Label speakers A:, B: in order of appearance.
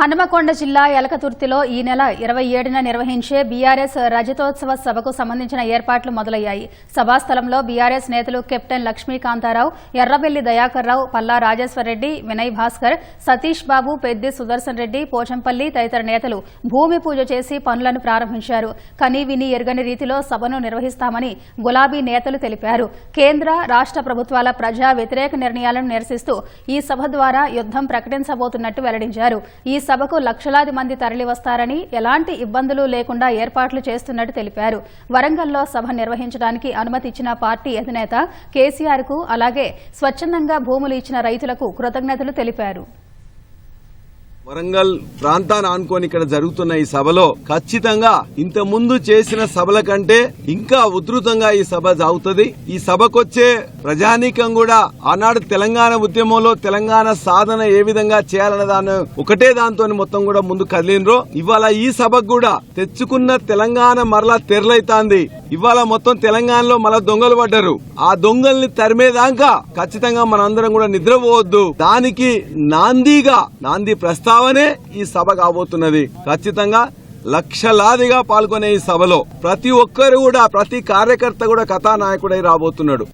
A: హనుమకొండ జిల్లా ఎలకతుర్తిలో ఈ నెల ఇరవై ఏడున నిర్వహించే బీఆర్ఎస్ రజతోత్సవ సభకు సంబంధించిన ఏర్పాట్లు మొదలయ్యాయి. సభాస్థలంలో బీఆర్ఎస్ నేతలు కెప్టెన్ లక్ష్మీకాంతారావు ఎర్రబెల్లి దయాకర్ రావు పల్లా రాజేశ్వరరెడ్డి వినయ్ భాస్కర్ సతీష్ బాబు పెద్ది సుదర్శన్ రెడ్డి పోచంపల్లి తదితర నేతలు భూమి పూజ చేసి పనులను ప్రారంభించారు. కనీ విని ఎరుగని రీతిలో సభను నిర్వహిస్తామని గులాబీ నేతలు తెలిపారు. కేంద్ర రాష్ట ప్రభుత్వాల ప్రజా వ్యతిరేక నిర్ణయాలను నిరసిస్తూ ఈ సభ ద్వారా యుద్దం ప్రకటించబోతున్నట్టు వెల్లడించారు. ఈ సభకు లక్షలాది మంది తరలివస్తారని ఎలాంటి ఇబ్బందులు లేకుండా ఏర్పాట్లు చేస్తున్నట్టు తెలిపారు. వరంగల్లో సభ నిర్వహించడానికి అనుమతి ఇచ్చిన పార్టీ అధినేత కేసీఆర్కు అలాగే స్వచ్ఛందంగా భూములు ఇచ్చిన రైతులకు కృతజ్ఞతలు తెలిపారు.
B: వరంగల్ ప్రాంతాన్ని ఆనుకొని ఇక్కడ జరుగుతున్న ఈ సభలో ఖచ్చితంగా ఇంత ముందు చేసిన సభల కంటే ఇంకా ఉధృతంగా ఈ సభ సాగుతుంది. ఈ సభకొచ్చే ప్రజానీకం కూడా ఆనాడు తెలంగాణ ఉద్యమంలో తెలంగాణ సాధన ఏ విధంగా చేయాలన్న దాని ఒకటే దాంతో మొత్తం కూడా ముందు కదిలినరు ఇవాళ ఈ సభకు కూడా తెచ్చుకున్న తెలంగాణ మరలా తెరలైతాంది. ఇవాళ మొత్తం తెలంగాణలో మళ్ళా దొంగలు పడ్డారు. ఆ దొంగల్ని తరిమేదాకా ఖచ్చితంగా మనందరం కూడా నిద్రపోవద్దు. దానికి నాందిగా నాంది ప్రస్తావనే ఈ సభ కాబోతున్నది. ఖచ్చితంగా లక్షలాదిగా పాల్గొనే ఈ సభలో ప్రతి ఒక్కరు కూడా ప్రతి కార్యకర్త కూడా కథానాయకుడై రాబోతున్నాడు.